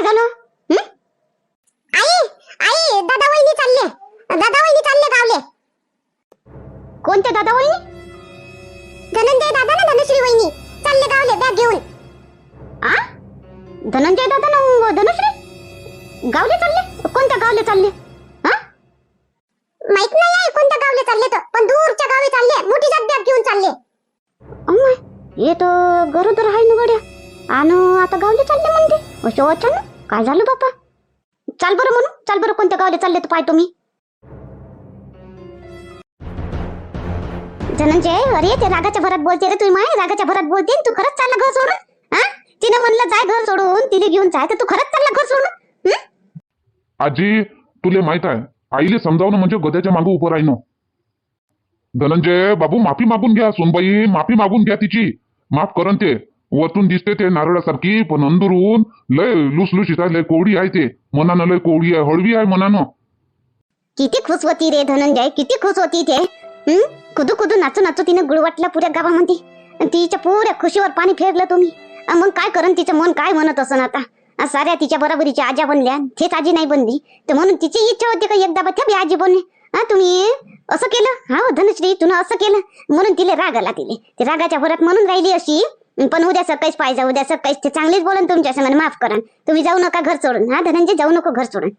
काय झालं? आई आई दादा वहिनी चालले. दादा वहिनी चालले गावले. कोणत्या दादा वहिनी धनंजय दादा ना धनुश्री वहिनी चालले गावले बॅग घेऊन. आ? धनंजय दादा ना धनुश्री? गावले चालले? कोणत्या गावले चालले? हा? माहीत नाही आहे कोणत्या गावले चालले तर पण दूरच्या गावी चालले मोठी जात बॅग घेऊन चालले. अम्मा हे तर गरोदर आहे ना गड्या आणि आता गावले चालले म्हणते अशा अचानक काय झालं बापा? चाल बरं म्हणून चाल बरं कोणत्या गावले चालले तर पाहतो मी. धनंजय अरे ते रागाच्या भरात बोलते रे तुम्ही माय रागाच्या भरात बोलते आणि तू खरंच चालला घर सोडून हा? तिने म्हणलं जाय घर सोडून तिने घेऊन जाय तर तू खरंच चालला घर सोडून हं? आजी तुले माहीत आहे आईले समजावणं म्हणजे गद्याच्या मागं उभं राहणं. धनंजय बाबू माफी मागून घ्या सोनबाई माफी मागून घ्या तिची. माफ करन ते. वरतून दिसते ते नारळासारखी पण अंदरून लय लुसलुशीत आहे लय कोवडी आहे ते. मनानं लय कोवडी आहे हळवी आहे मनानं. किती खुश होती रे धनंजय किती खुश होती ते. हं? कुदू कुदू नाचू नाचू तिने गुळवाटला पुऱ्या गावामध्ये. आणि तिच्या पुऱ्या खुशीवर पाणी फेरलं तुम्ही. अन मग काय करन तिचं मन काय म्हणत असन आता? साऱ्या तिच्या बरोबरीच्या आज्या बनल्या तेच आजी नाही बनली. तर म्हणून तिची इच्छा होती का एकदा बघ्या बी आजी बनली? हा तुम्ही असं केलं? हा हो, धनुश्री तुला असं केलं? म्हणून तिला राग आला तिले. ते रागाच्या भरात म्हणून राहिली अशी. पण उद्या सकाळीच पाहिजे उद्या सकाळीच ते चांगलीच बोलन तुमच्या संग माफ करा तुम्ही जाऊ नका घर सोडून हा धनंजय? जाऊ नको घर सोडून.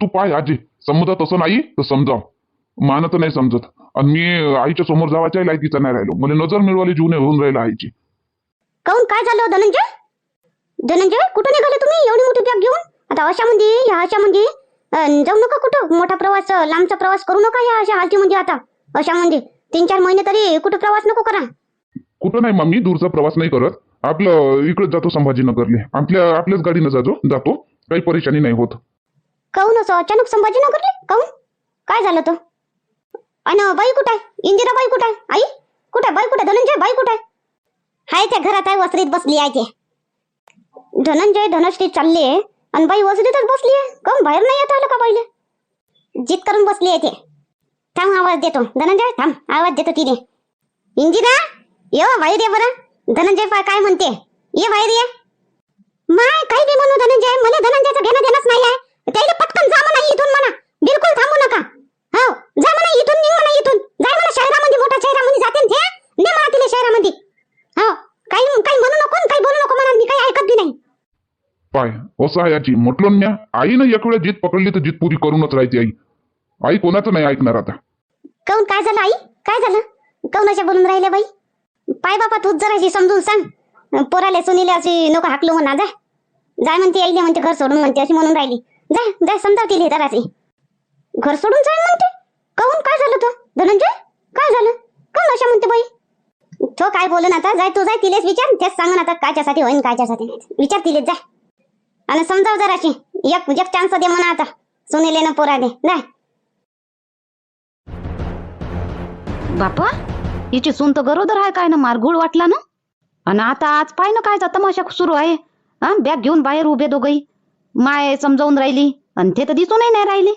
तू पाय आजी. समजत असं नाही तर समजाव. मान तर नाही समजत. आणि मी आईच्या समोर जावाच्या लायकीचा नाही राहिलो. मला नजर मिळवाली जीवन होऊन राहिला आईची. काऊन काय झालं हो, धनंजय? धनंजय कुठं निघाले तुम्ही? एवढी मोठी बॅग घेऊन? आता अशामध्ये ह्या अशामध्ये अं, जाऊ नका कुठं? मोठा प्रवास लांबचा प्रवास करू नका ह्या अशा हालतीमध्ये आता. अशामध्ये तीन चार महिने तरी कुठं प्रवास नको करा. कुठं नाही मम्मी दूरचा प्रवास नाही करत. आपलं इकडे जातो संभाजीनगरले. आपल्या आपल्याच गाडीनं जातो जातो. काही परेशानी नाही होत. काऊन असं? अचानक संभाजीनगरले? काऊन काय झालं तो? अन बाई कुठं आहे? इंदिरा बाई कुठं आहे? आई? कुठं आहे? बाई कुठं आहे? धनंजय बाई कुठं आहे? हाय त्या घरात आहे वसरीत बसली आहे ते. धनंजय धनश्री चालली आहे. आणि बाई वसरीतच बसली आहे. काऊन बाहेर नाही येत आलं का बाईले? जित करून बसली आहे ते. थांब आवाज देतो. धनंजय थांब. आवाज देतो तिने. इंदिरा? ये हो, बाहेर ये बरं. धनंजय काय म्हणते? ये बाहेर ये. माय काही बी म्हणू धनंजय. मला धनंजयचं घेणं देणंच नाही आहे. त्याला पटकन जा म्हणा इथून म्हणा. बिलकुल थांबू नका. हो जा म्हणा इथून निघ म्हणा इथून. जाय म्हणा शहरामध्ये मोठ्या शहरामध्ये जाते ते ने म्हणा तिला शहरामध्ये. हो काही काही म्हणू नको काही बोलू नको म्हणा. मी काही ऐकत बी नाही. पाय असं आहे आजी. म्हटलं ना आईनं एक वेळा जीत पकडली तर जीत पुरी करूनच राहायची आई. आई कोणाचं नाही ऐकणार आता. काऊन काय झालं आई? काय झालं? काऊन अशा बोलून राहिल्या बाई? पाय बापा तूच जराशी समजून सांग. पोराले सुनीले अशी नको हाकलो म्हणा जा. जाय म्हणते यायले म्हणते घर सोडून म्हणते अशी म्हणून राहिली. जाय जाय समजावतील हे जराशी घर सोडून जाय म्हणते. काऊन काय झालं तो? धनंजय? काय झालं? का अशा म्हणते बाई? तो काय बोलून आता? जाय तू जाय तिलेच विचार. तेच सांग ना आता कायच्यासाठी होईन कायच्यासाठी. विचार तिलेच जाय आणि समजाव जराशी. एक एक चान्स दे म्हणा आता. सुनीले ना पोरा दे जाय बापा हिची सून तर गरोदर आहे काय ना? मारगुळ वाटला ना? आणि आता आज पाय ना कायचा तमाशा सुरू आहे. हा बॅग घेऊन बाहेर उभे दोघही. माय समजावून राहिली. आणि ते तर दिसूनही नाही राहिली.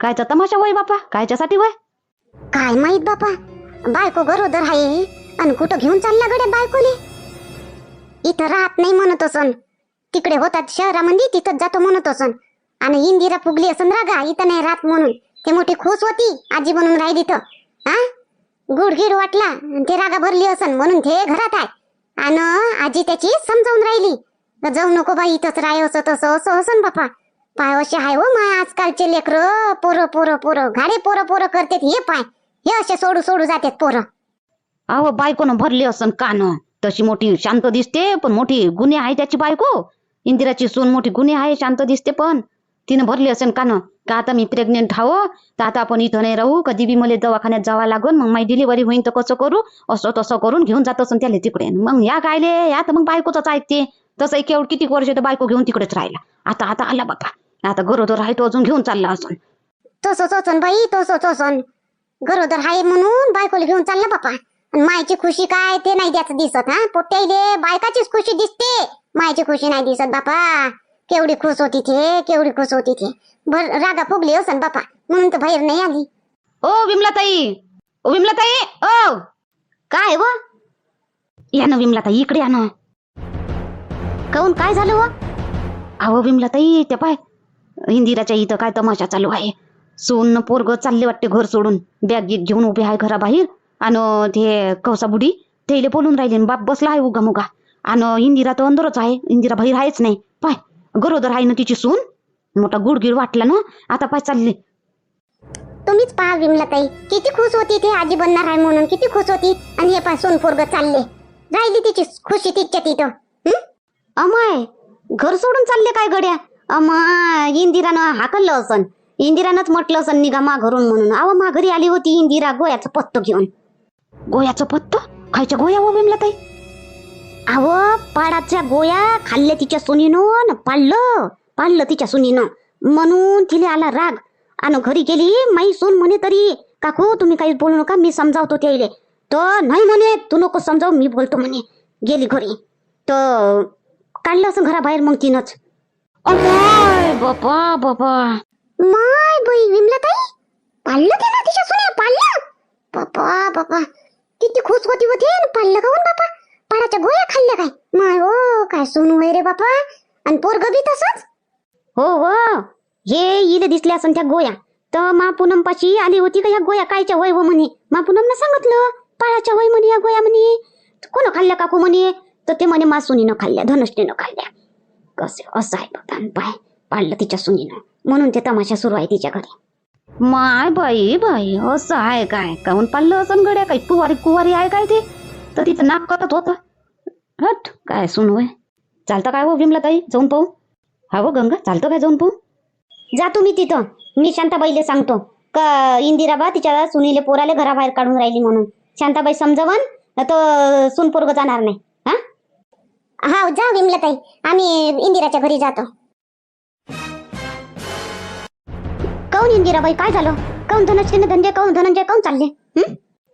कायचा तमाशा वय बापा? कायच्यासाठी वय काय माहीत बापा? बायको गरोदर आहे आणि कुठं घेऊन चालला गड्या बायकोले? इथं राहत नाही म्हणत असन. तिकडे होतात शहरामध्ये तिथंच जातो म्हणत असन. आणि इंदिरा फुगली असन रागा इथं नाही राहत म्हणून. ते मोठी खुश होती आजी बनून राहिली तर हा? गुडगिड वाटला आणि ते रागा भरली असन म्हणून ते घरात आहे आणि आजी त्याची समजावून राहिली. जाऊ नको बाई इथंच राय असं तसं असं असन बापा. पाय असे हाय हो माय आजकालचे लेकर. पोरं पोरं पोरं. घाडे पोरं पोरं करतात हे पाय. हे असे सोडू सोडू जातात पोरं. अहो बायकोनं भरली असन कान. तशी मोठी शांत दिसते पण मोठी गुन्हे आहे त्याची बायको. इंदिराची सून मोठी गुन्हे आहे शांत दिसते पण. तिनं भरली असेल कान. का आता मी प्रेग्नेंट हावं? तर आता आपण इथं नाही राहू. कधी बी मला दवाखान्यात जावं लागून. मग माझी डिलिव्हरी होईन तर कसं करू? असं तसं करून घेऊन जात असं त्याला तिकडे. मग या कायले या तर मग बायकोच ऐकते तसं केवढ किती वर्ष तर बायको घेऊन तिकडेच राहिला. आता आता आला बापा आता गरोदर आहे तो अजून घेऊन चालला असून. तसंच असन बाई तसंच असन. गरोदर आहे म्हणून बायकोला घेऊन चालला बापा. आणि मायची खुशी काय ते नाही द्यायचं दिसत हा. पोट्याईले बायकाचीच खुशी दिसते. मायची खुशी नाही दिसत बापा. केवढी खुश होती ते केवढी खुश होती ते. भर रागा फुगली असन बापा. म्हणून तर बाहेर नाही आली. ओ विमलाताई! ओ विमलाताई! ओ! काय व या ना विमलाताई इकडे या ना. काऊन काय झालं व अहो विमला ताई ते पाय इंदिराच्या इथं काय तमाशा चालू आहे. सोन पोरग चालले वाटते घर सोडून. बॅग गिग घेऊन उभे आहे घराबाहेर. आणि ते कवसा बुडी तेले बोलून राहिले बाप बसला आहे उगा मुगा आणि इंदिरा तर अंदरच आहे. इंदिरा बाहेर आहेच नाही. पाय गरोदर आहे ना तिची सून? मोठा गुडगिड वाटला ना आता पाय चालले. तुम्हीच पहा विमलाताई किती खुश होती ती आजी बनणार आहे म्हणून किती खुश होती. आणि हे पासून पोरग चालले. राहिली तिची खुशी तिच्या तिथं? अमाय घर सोडून चालले काय गड्या? अमाय इंदिरानं हाकललं असन. इंदिरानंच म्हटलं असन निघा मा घरून म्हणून. अहो मा घरी आली होती इंदिरा गोयाचं पत्त घेऊन. गोयाचं पत्त? खायच्या गोया हो विमला ताई अहो पाडाच्या गोया खाल्ल्या तिच्या सुनीनं न पाळलं पाळलं तिच्या सुनीनं. म्हणून तिला आला राग. आणि घरी गेली माई सून म्हणे तरी काकू तुम्ही काही बोलू नका मी समजावतो त्याइले तर नाही म्हणे तू नको समजाव मी बोलतो म्हणे. गेली घरी. तर काढलं असं घराबाहेर मग तिनंच. बापा बापा माय बाई विमलाताई पाळलं ते ना तिच्या सुने पाळलं बापा बापा किती खुश होती होती पाळलं का बापा पाराच्या गोया खाल्ल्या काय? माय ओ काय सोनू होय रे बापा? आणि पोरग बी तसंच? हो हो. हे इले दिसल्या असन त्या गोया तर मा पूनम पाशी आली होती का या गोया कायच्या होय हो म्हणे. मा पूनमनं सांगितलं पाळाच्या होय म्हणे या गोया म्हणे. कोण खाल्ल्या काकू म्हणे? तर ते म्हणे मा सुनीनं खाल्ल्या धनुष्टीनं खाल्ल्या. कसे असं आहे बाबा पाय पाळलं तिच्या सुनीनं. म्हणून ते तमाशा सुरू आहे तिच्या घरी. माय बाई बाई असं आहे काय? काहून पाळलं असं गड्या? काही कुवारी कुवारी आहे काय ते? तर तिथं नाक करत होतं. हट काय सुन होय चालतं काय हो विमला ताई? जाऊन पाहू. हा हो गंगा चालतं काय जाऊन पाहू? जा तुम्ही तिथं. मी शांताबाईले सांगतो. का इंदिराबा तिच्या सुनीले पोराले घराबाहेर काढून राहिली म्हणून. शांताबाई समजावन तर सुन पोरग जाणार नाही. हा? हा जा विमलाताई आम्ही इंदिराच्या घरी जातो. काऊन इंदिराबाई? काय झालं? काऊन धनश्रीने धंदे काऊन धनंजय काऊन चालले?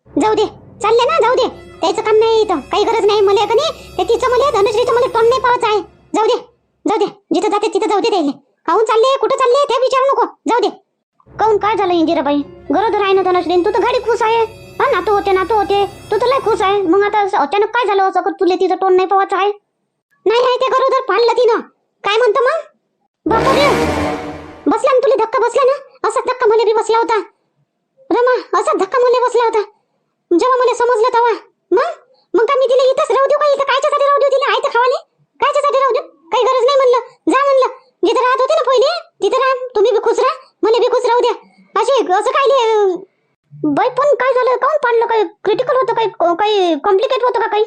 जाऊ दे. चालले ना जाऊ दे. त्याचं काम नाही इथं. काही गरज नाही. मला का नाही? ते तिचं मला धनुश्रीचं मला तोंड नाही पाहायचं आहे. जाऊ दे. जाऊ दे. जिथं जाते तिथं जाऊ दे त्याला. काऊन चालले? कुठं चालले? ते विचारू नको. जाऊ दे. काहून काय झालं इंदिराबाई? गरोदर आहे ना धनश्री तू तर गाडी खुश आहे. हा नातू होते नातू होते. तू तर लय खुश आहे. मग आता अचानक काय झालं? असं का तुला तिचं तोंड नाही पाहायचं आहे. नाही नाही ते गरोदर. पाडलं तिनं. काय म्हणतो मग? बापरे. बसला ना तुला धक्का बसला ना. असा धक्का मला बी बसला होता. रमा असा धक्का मला बसला होता. जेव्हा मला समजलं तेव्हा मग मग का मी तिला इथंच राहू देऊ का इथं कायच्यासाठी राहू देऊ तिला आहे तर खावाले कायच्यासाठी राहू देऊ काही गरज नाही म्हणलं जा म्हणलं जिथं राहत होते ना पहिले तिथं राहा तुम्ही बी खुश राहा मला बी खुश राहू द्या असे असं काय ले- बाई पण काय झालं काऊन पाडलं काही क्रिटिकल होतं काही काही कॉम्प्लिकेट होतं का काही?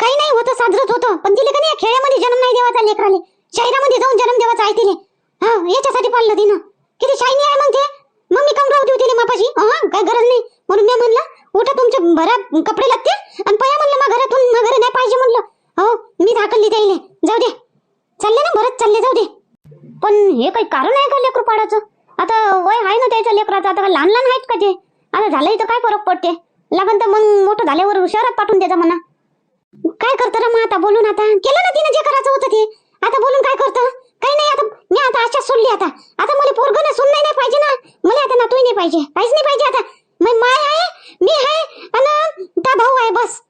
काही नाही होतं साजरत होतं. पण तिला का नाही खेड्यामध्ये जन्म नाही देवाचा लेकराले. शहरामध्ये जाऊन जन्म देवाचा आहे तिने हा याच्यासाठी पाळलं तिनं. किती शायनी आहे मग ते? मग मी काऊन राहू देऊ मापाशी. हा काय गरज नाही. म्हणून मी म्हणलं उठा तुमचे भरात कपडे लागते आणि पया म्हणलं मग घरातून मग घरी नाही पाहिजे म्हणलं. हो मी झाकली त्याईले. जाऊ दे. चालले ना भरत चालले जाऊ दे. पण हे काही कारण आहे का लेकरू पाडाचं? आता वय आहे ना त्याच्या लेकराचं. आता लहान लहान आहेत का ते? आता झालंय तर काय फरक पडते? लागन तर मग मोठं झाल्यावर शहरात पाठवून द्यायचा म्हणा. काय करतं रे मग आता? बोलून आता. केलं ना तिने जे करायचं होतं ते. आता बोलून काय करतं? काही नाही आता. मी आता आशा सोडली आता. आता मला पोरग ना सुन नाही पाहिजे ना. मला आता नातू नाही पाहिजे. काहीच नाही पाहिजे आता. मी माय आहे मी आहे आणि त्या भाऊ आहे बस.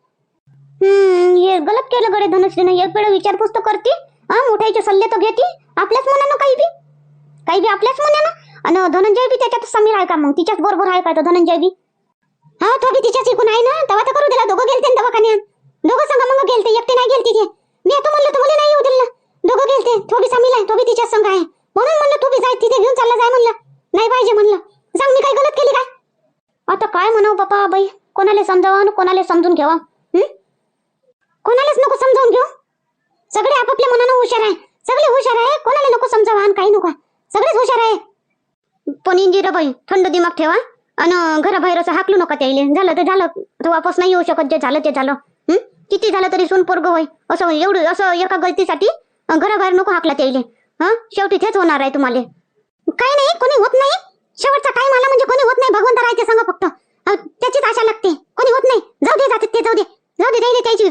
हम्म हे गलत केलं गडे धनुश्रीनं एक वेळ विचारपूस तर करते. हा मोठ्याचे सल्ले तर घेते. आपल्याच मनानं काही बी. काही बी आपल्याच मनानं. आणि धनंजय बी त्याच्यात समीर आहे का मग? तिच्याच बरोबर आहे का तो धनंजय बी? हा तो बी तिच्याच इकून आहे ना? तेव्हा तर करू दिला. दोघं गेलते ना दवाखान्यात. दोघं संग मग गेलते. एकटे नाही गेलती ते. मी आता म्हणलं तू मला नाही येऊ दिलं. दोघं गेलते. तो बी समीर आहे तो बी तिच्याच संघ आहे. म्हणून म्हणलं तू बी जाय तिथे घेऊन चालला जाय म्हणलं. नाही पाहिजे म्हणलं. सांग मी काय गलत केली काय? आता काय म्हणावं बापा बाई? कोणाला समजावा आणि कोणाला समजून घ्यावा? कोणालाच नको समजावून घेऊ. सगळे आपापल्या मनानं हुशार आहे. सगळे हुशार आहे. कोणाला नको समजावा आणि काही नको. सगळेच हुशार आहे. पण इंजिराबाई थंड दिमाग ठेवा. आणि घराबाहेर असं हाकलू नका त्याइले झालं तर झालं. तो वापस नाही येऊ शकत. जे झालं ते झालं. किती झालं तरी सून पोरग होय. असं एवढं असं एका गलतीसाठी घराबाहेर नको हाकला त्याइले हा? शेवटी तेच होणार आहे तुम्हाला. काही नाही. कोणी होत नाही. शेवटचा टाइम आला म्हणजे कोणी होत नाही. भगवंत राहायचे सांगा फक्त. त्याचीच आशा लागते. कोणी होत नाही. जाऊ दे जाते ते जाऊ दे. जाऊ दे त्याची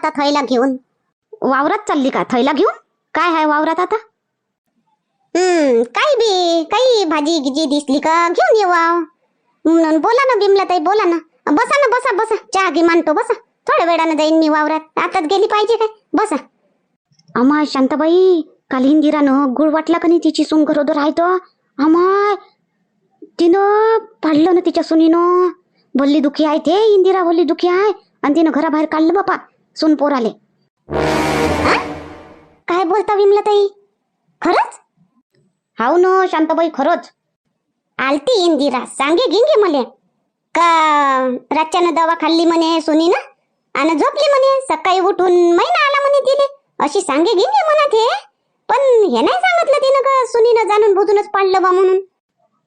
आता थैला घेऊन? वावरात चालली का? थैला घेऊन? काय आहे वावरात आता? हम्म काही बी काही भाजी गिजी दिसली का? घेऊन येवा म्हणून बोला ना बिमलाताई बोला ना. बसा ना बसा बसा. चहा घे मानतो बसा. थोड्या वेळानं जाईन मी वावरात. आताच गेली पाहिजे काय? बसा. अमाय शांताबाई काल इंदिरानं गुळ वाटला का नाही तिची सून गरोदर आहे तो अमाय तिनं पाडलं ना तिच्या सुनीनं. भल्ली दुखी आहे ते इंदिरा भल्ली दुखी आहे. आणि तिनं घराबाहेर काढलं बापा. सून पोराले काय बोलता विमलाताई? खरंच? हाव न शांताबाई खरंच. आलती इंदिरा सांगे गिंगे मले. का रातच्यानं दवा खाल्ली म्हणे सुनी ना? आणि झोपली म्हणे सकाळी उठून महिना आला म्हणे तिने अशी सांगे गिंगे म्हणत हे. पण हे नाही सांगितलं तिनं का सुनीनं जाणून बुजूनच पाडलं बा म्हणून?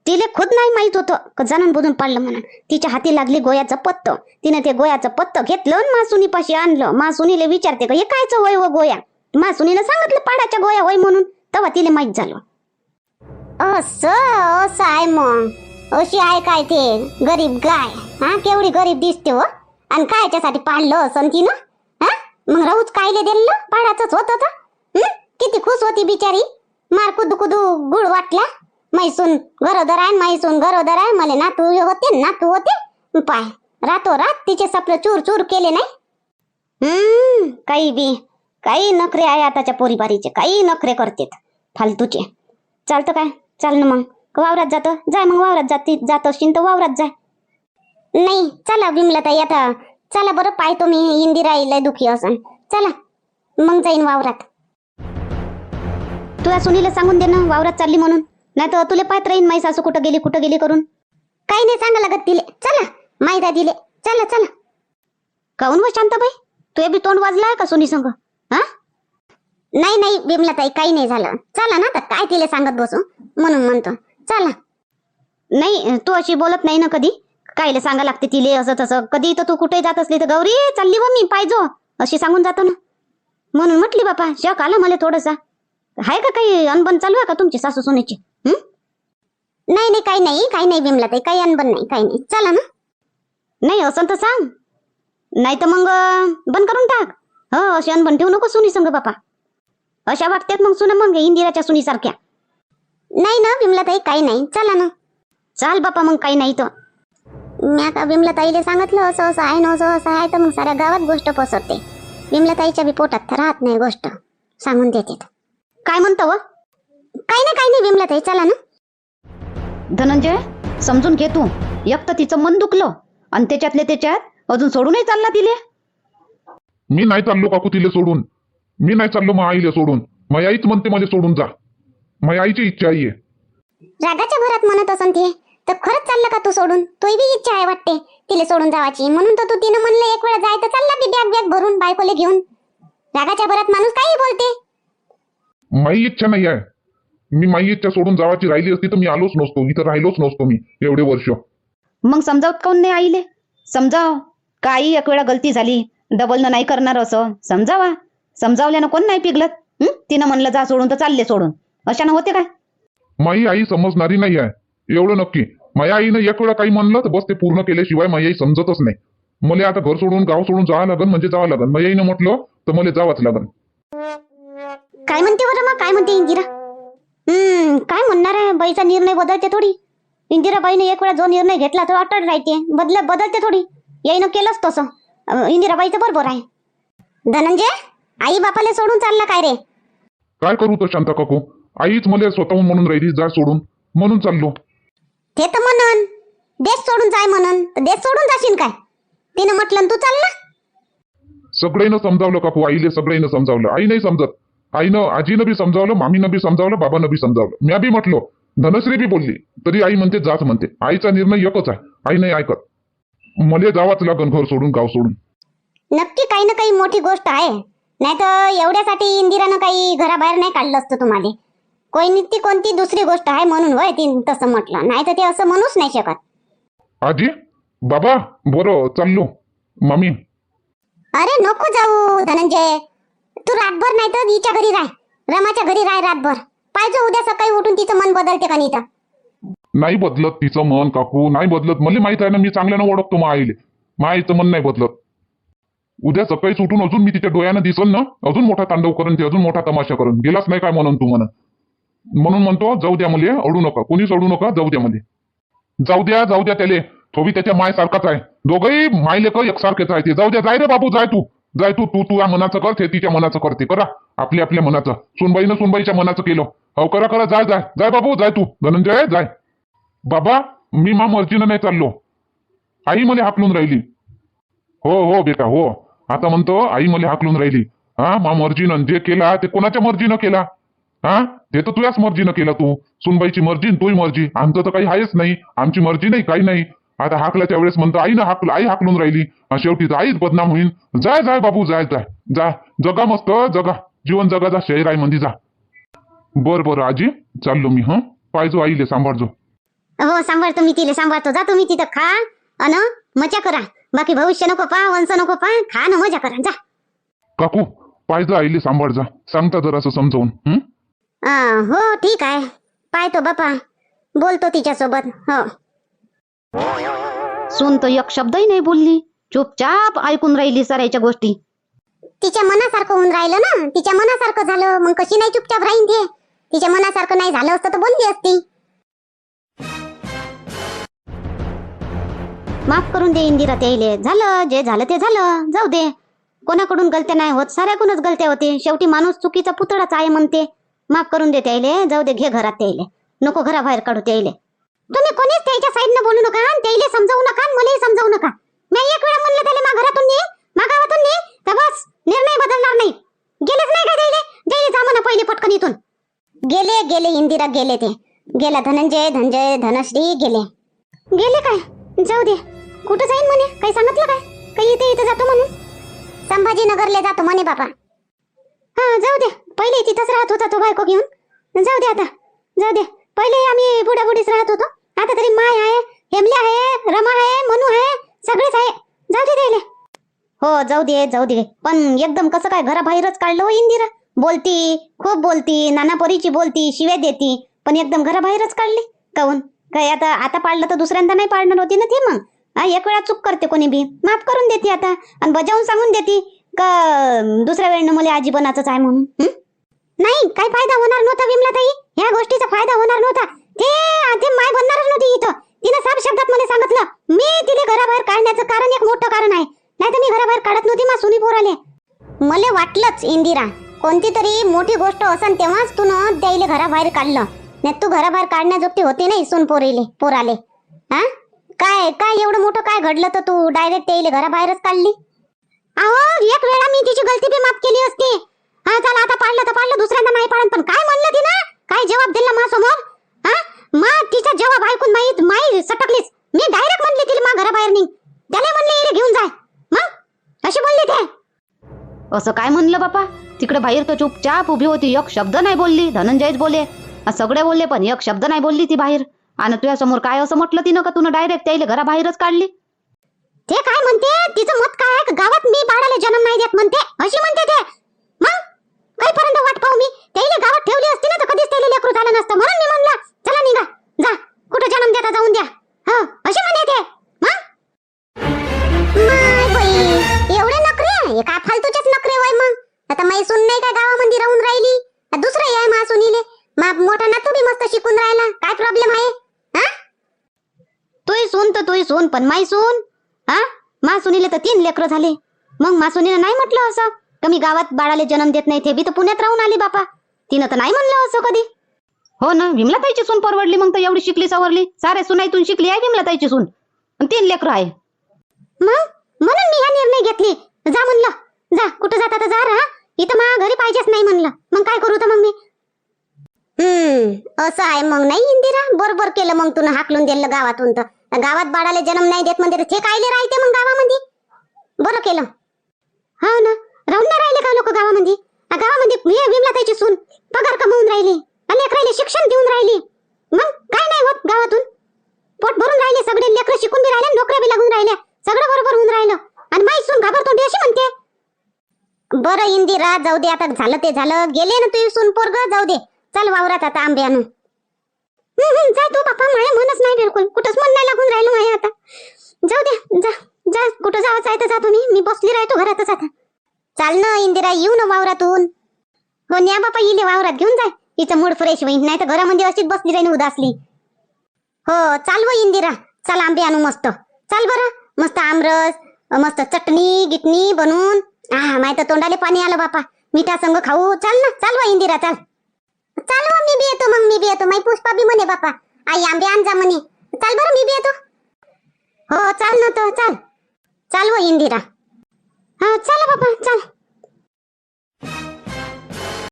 तिले खुद नाही माहीत होतं का जाणून बुजून पाडलं म्हणा तिच्या हाती लागली गोयाचं पत्त. तिने ते गोयाचं पत्त घेतलं आणि मासुनीपाशी आणलं. मासुनीले विचारते का हे कायचं होय व गोया? मासुनीनं सांगितलं पाडाच्या गोया होय म्हणून. तेव्हा तिले माहीत झालं. असं असं आहे मग. अशी आहे काय ते? गरीब गाय. हा केवढी गरीब दिसते हो. आणि कायच्यासाठी पाडलं असं तिनं? हा? मग राहूच कायले दिलं? पाडाचंच होत होतं किती खुश होती बिचारी. मार कुदू कुदू गुळ वाटला. मैसून गरोदर आहे मैसून गरोदर आहे. मला नातू होते नातू होते. पाय रातो रात तिचे सपन चूर चूर केले नाही. हम्म काही बी काही नखरे आहे आताच्या पोरीबारीचे काही नखरे करतेत फालतूचे. चालतं काय? चाल ना मग. वावरात जातं. जाय मग वावरात जाती जात असशील तर वावरात जाय. नाही चला विमलाताई आता. चला बरं पाहतो मी. इंदिरा लय दुखी असं चला मग जाईन वावरात. तुला सुनीला सांगून दे ना वावरात चालली म्हणून. नाही तर तुला पाहत राहीन माई सासू कुठं गेली कुठं गेली करून. काही नाही सांगा लागत तिले. चला मायदा दिले चला चला. काहून व शांताबाई? तुझे बी तोंड वाजला आहे का सुनी संग? हा? नाही नाही बिमला ताई काही नाही झालं. चला ना तर काय तिला सांगत बसू? म्हणून म्हणतो. चला. नाही तू अशी बोलत नाही ना कधी? कायले सांगा लागते तिले असं तसं. कधी तर तू कुठे जात असली तर गौरी चालली व मी पाहिजो अशी सांगून जातो ना. म्हणून म्हटली बापा शक आला मला थोडसा. आहे का काही अनबन चालू आहे का तुमची सासू सोन्याची नाही नाही काही नाही काही नाही विमलाताई काही अनबन नाही काही नाही. चला ना. नाही असं तर सांग. नाही तर मग बंद करून टाक. हो अशी अनबन ठेवू नको सुनी संग बापा. अशा वाटतात मग सुना मग इंदिराच्या सुनीसारख्या. नाही ना विमलाताई काही नाही. चला ना. चाल बापा मग काही नाही तर. मी आता विमलाताईले सांगितलं असं असं आहे ना असं असं आहे तर मग साऱ्या गावात गोष्ट पसरते. विमलाताईच्या बी पोटात तर राहत नाही गोष्ट. सांगून देते. काय म्हणतो व? काही नाही काही नाही विमलाताई चला ना. धनंजय समजून घे तू. एक तर तिचं मन दुखलं आणि त्याच्यातले त्याच्यात अजून सोडूनही चालला तिले. मी नाही चाललो काकू तिले सोडून. मी नाही चाललो मग आईले सोडून. मग आईच म्हणते मला सोडून जा. मग आईची इच्छा आहे. रागाच्या भरात म्हणत असन ते तर खरंच चाललं का तू सोडून? तोही बी इच्छा आहे वाटते तिला सोडून जावाची. म्हणून तर तू तिनं म्हणलं एक वेळा जाय तर चालला बी बॅग बॅग भरून बायकोले घेऊन. रागाच्या भरात माणूस काही बोलते. माई इच्छा नाही आहे. मी माई इच्छा सोडून जावाची राहिली असती तर मी आलोच नसतो. इथं राहिलोच नसतो मी एवढे वर्ष. मग समजावत काऊन नाही आईले? समजाव. काही एक वेळा गलती झाली? डबल न नाही करणार असं. समजावा. समजावल्यानं कोण नाही पिगलत हं? तिनं म्हणलं जा सोडून तर चालले सोडून. अशानं होते काय? माई आई समजणारी नाही आहे. एवढं नक्की. माझ्या आईनं एक वेळा काही म्हणलं तर बस ते पूर्ण केल्याशिवाय माझी आई समजतच नाही. मला आता घर सोडून गाव सोडून जावं लागन म्हणजे जावं लागन. माझ्या आईनं म्हटलं तर मला जावंच लागन. काय म्हणते बरं मग काय म्हणते इंदिरा? हम्म काय म्हणणार आहे? बाईचा निर्णय बदलते थोडी. इंदिराबाईने एक वेळा जो निर्णय घेतला तो अटळ राहते. बदल बदलते थोडी. याईनं केलंच तसं. इंदिराबाईचं बरोबर आहे. धनंजय आई बापाला सोडून चालला काय रे? काय करू तर शांता काकू? आईच मला स्वतःहून म्हणून राहिली जा सोडून. म्हणून चाललो. ते तर म्हणन. देश सोडून जाय म्हणन. देश सोडून जाशील काय? तिनं म्हटलं तू चालला सगळ्यांना समजावलं काकू आईले सगळ्यांना समजावलं. आई नाही समजत. आईनं आजीनं बी समजावलं मामीनं बी समजावलं बाबानं बी समजावलं. म्या बी म्हटलो धनश्री बी बोलली तरी आई म्हणते जाच म्हणते. आईचा निर्णय एकच आहे. आई नाही ऐकत. मला जावाच लागन घर सोडून गाव सोडून. नक्की काही ना काही मोठी गोष्ट आहे. नाही तर एवढ्यासाठी इंदिरानं काही घराबाहेर नाही काढलं असतं तुम्हाला. कोणती कोणती दुसरी गोष्ट आहे म्हणून वय ती तसं म्हटलं. नाही तर ते असं म्हणूच नाही शकत. आजी बाबा बरं चाललो. मामी. अरे नको जाऊ धनंजय. तू रातभर नाही तर हिच्या घरी राह. रमाच्या घरी राह रातभर. पाहिजे उद्या सकाळी उठून तिचं मन बदलते का नाही नाही बदलत तिचं मन काकू नाही बदलत. मला माहीत आहे ना मी चांगल्यानं ओळखतो माईले आईले. मायचं मन नाही बदलत. उद्या सकाळी उठून अजून मी तिच्या डोळ्यानं दिसल ना अजून मोठा तांडव करून ते अजून मोठा तमाशा करून. गेलाच नाही काय म्हणून तू म्हणा म्हणून म्हणतो जाऊ द्या मुले अडू नका. कोणीच अडू नका जाऊ द्या मध्ये जाऊ द्या जाऊ द्या त्याले. थोबी त्याच्या माय सारखाच आहे. दोघही मायले का एकसारखेच आहे ते. जाऊ द्या जाय रे बाबू जाय तू. जाय तू तू तुझ्या मनाचं कर ते तिच्या मनाचं करते करा आपल्या आपल्या मनाचं. सुनबाईनं सुनबाईच्या मनाचं केलं. हो करा करा जाय जाय. जाय बाबू जाय तू. धनंजय जाय. बाबा मी मा मर्जीनं नाही चाललो. आई मला हाकलून राहिली. हो हो बेटा हो. आता म्हणतो आई मला हाकलून राहिली. हा मा मर्जीनं जे केला ते कोणाच्या मर्जीनं केला? हा? ते तर तुझ्याच मर्जीनं केला तू. सुनबाईची मर्जी तुझी मर्जी. आमचं तर काही आहेच नाही. आमची मर्जी नाही काही नाही. आता हाकल्याच्या वेळेस म्हणतो आईनं हाकल आई हाकलून राहिली. शेवटी तर आईच बदनाम होईल जाय जाय बाबू जाय जाय जा. जगा मस्त जगा. जीवन जगा जा. शहर मंदी जा. बर बरं आजी. चाललो मी हं. पाहिजो आईले सांभाळजो हो सांभाळतो मी तिला सांभाळतो. जा तुम्ही तिथं खा अन मजा करा. बाकी भविष्य नको पा वंश नको पा खा न मजा करा. जा. काकू पाहिजे आईले सांभाळ जा. सांगता जरासं समजावून हं? आ, हो ठीक आहे. पाहतो बापा. बोलतो तिच्यासोबत. हो. सून तर एक शब्दही नाही बोलली. चुपचाप ऐकून राहिली साऱ्याच्या गोष्टी. तिच्या मनासारखं होऊन राहिलं ना? तिच्या मनासारखं झालं. मग कशी नाही चुपचाप राहीन ते? तिच्या मनासारखं नाही झालं असतं तर बोलली असती. माफ करून दे इंदिरा त्याईले. झालं जे झालं ते झालं. जाऊ दे. कोणाकडून गलत्या नाही होत साऱ्याकडूनच गलत्या होते. शेवटी माणूस चुकीचा पुतळाच आहे म्हणते. माफ करून दे त्याईले. जाऊ दे घे घरात त्याईले. नको घराबाहेर काढू त्याईले. तुम्ही कोणीच त्याच्या साईडनं बोलू नका आणि त्याला समजावू नका आणि मलाही समजावू नका. मी एक वेळा म्हणलं त्याला मा घरातून ने मा गावातून ने तर बस निर्णय बदलणार नाही. गेलेच नाही का त्याईले त्याईले जा म्हणा पहिले पटकन इथून. गेले गेले इंदिरा गेले ते. गेला धनंजय धनंजय धनश्री गेले. गेले काय? जाऊ दे. कुठं जाईन म्हणे? काही सांगितलं काय? काही इथे इथे जातो म्हणून? संभाजीनगरले जातो म्हणे बाबा. हा जाऊ दे. पहिले तिथंच राहत होता तो बायको घेऊन. जाऊ दे आता. जाऊ दे. पहिले आम्ही बुडा बुडीच राहत होतो. आता तरी माय आहे हेमले आहे रमा आहे मनू आहे सगळेच आहे. जाऊ दे द्यायला हो जाऊ दे जाऊ दे. पण एकदम कसं काय घराबाहेरच काढलं हो इंदिरा. बोलती खूप बोलती नाना पोरीची बोलती शिव्या देती. पण एकदम घराबाहेरच काढली. काऊन काय आता आता पाडलं तर दुसऱ्यांदा नाही पाडणार होती ना ती मग? एक वेळा चूक करते कोणी बी. माफ करून देते आता. आणि बजावून सांगून देते का दुसऱ्या वेळेनं मला आजी बनाच आहे म्हणून? नाही काय फायदा होणार नव्हता विमलाताई. ह्या गोष्टीचा फायदा होणार नव्हता. ते ते माय बनणारच नव्हती इथं. तिनं साफ शब्दात मला सांगितलं मी तिने घराबाहेर काढण्याचं कारण एक मोठं कारण आहे. नाही तर मी घराबाहेर काढत नव्हती मा सुनी पोराले. मला वाटलंच इंदिरा कोणती तरी मोठी गोष्ट असन तेव्हाच तू न द्यायले घराबाहेर काढलं. नाही तू घराबाहेर काढण्याजोगती होती नाही सून पोरीले पोराले. हा? काय काय एवढं मोठं काय घडलं तर तू डायरेक्ट त्याईले घराबाहेरच काढली? अहो एक वेळा मी तिची गलती बी माफ केली असती. हा चला आता पाडलं तर पाडलं दुसऱ्यांदा नाही पाडन पण काय म्हणलं तिनं? काय जबाब दिला मा समोर हा? मा तिचा जवाब ऐकून माई माई सटकलीच मी डायरेक्ट म्हणली तिला मा घराबाहेर निघ त्याला म्हणले इकडे घेऊन जाय मग? अशी बोलली ते? असं काय म्हणलं बापा? तिकडे बाहेर तर चुपचाप उभी होती. एक शब्द नाही बोलली. धनंजयच बोले. सगळे बोलले पण एक शब्द नाही बोलली ती बाहेर. आणि तुझ्या समोर काय असं म्हटलं तिनं का तुला डायरेक्ट त्याला घराबाहेरच काढली? ते काय म्हणते? तिचं मत काय आहे? गावात मी बाळाला जन्म नाही देत म्हणते. अशी म्हणते ते. मग? काहीपर्यंत वाट पाहू मी त्याला गावात ठेवली असती ना तर कधीच त्याला लेकरू झालं नसतं. म्हणून मी म्हणलं चला निघा जा. कुठं जन्म देता जाऊन द्या. हा अशी म्हणे ते. माय बाई एवढे नखरे हे काय फालतूचेच नखरे वय मग? आता माई सुन नाही काय गावामध्ये राहून राहिली? दुसरं आहे मा सुनीले मा मोठा नातू बी मस्त शिकून राहिला. काय प्रॉब्लेम आहे? हा? तोही सून तर तोही सून पण माई सून हा? मा सुनीले तर तीन लेकरं झाले. मग मा सुनीला नाही म्हटलं असं? का मी गावात बाळाले जन्म देत नाही ते बी तर पुण्यात राहून आली बापा. तिनं तर नाही म्हणलं असं कधी. हो ना विमलाताईची सून परवडली मग तर एवढी शिकली सवरली. सारे सुनाईतून शिकली आहे विमलाताईची सून. आणि तीन लेकरं आहे. मग? म्हणून मी हा निर्णय घेतली. जा म्हणलं. जा कुठं जाता तर जा राहा इथं मा घरी पाहिजेच नाही म्हणलं. मग काय करू तर मग मी? हम्म असं आहे मग नाही इंदिरा? बरोबर केलं मग तुला हाकलून दिलं गावातून तर. गावात बाळाला जन्म नाही देत म्हणजे ते कायले राहते मग गावामध्ये? बरं केलं. हो ना. राहून नाही राहिले का लोक गावामध्ये? आ, गावामध्ये हे विमलाताईची सून पगार कमवून राहिली आणि लेकराले शिक्षण देऊन राहिली. मग काय नाही होत गावातून? पोट भरून राहिले सगळे लेकरं शिकून बी राहिले नोकऱ्या बी लागून राहिल्या. सगळं बरोबर होऊन राहिलं. आणि माई सून घाबरतोंडी अशी म्हणते. बरं इंदिरा जाऊ दे आता झालं ते झालं. गेले ना तुझी सून पोरग? जाऊ दे. चल वावरात आता आंबे आणू हम्म, हम्म, जा तू बापा माया मनच नाही बिलकुल. कुठंच मन नाही लागून राहिलं माया आता. जाऊ दे जा. जा कुठं कुठं जायचं आहे तर जा तुम्ही. मी बसली राहतो घरातच आता. चाल ना इंदिरा येऊ ना वावरातून. हो न्या बापा येईल वावरात घेऊन जाय. तिचं मूड फ्रेश होईल नाही तर घरामध्ये अशीच बसली जाईन उदासली. हो चाल व इंदिरा. चाल आंबे आणू मस्त. चाल बरं. मस्त आमरस मस्त चटणी गिटणी बनवून हा माहीत तोंडाले पाणी आलं बापा. मिठा संग खाऊ. चाल ना चाल व इंदिरा चाल. चाल व मी बी येतो मग मी बी येतो. माई पुष्पा बी म्हणे बापा. आई आंबे आण जा म्हणे. चाल बरं मी बी येतो. हो चाल ना तर चाल. चाल व इंदिरा. चला बापा चल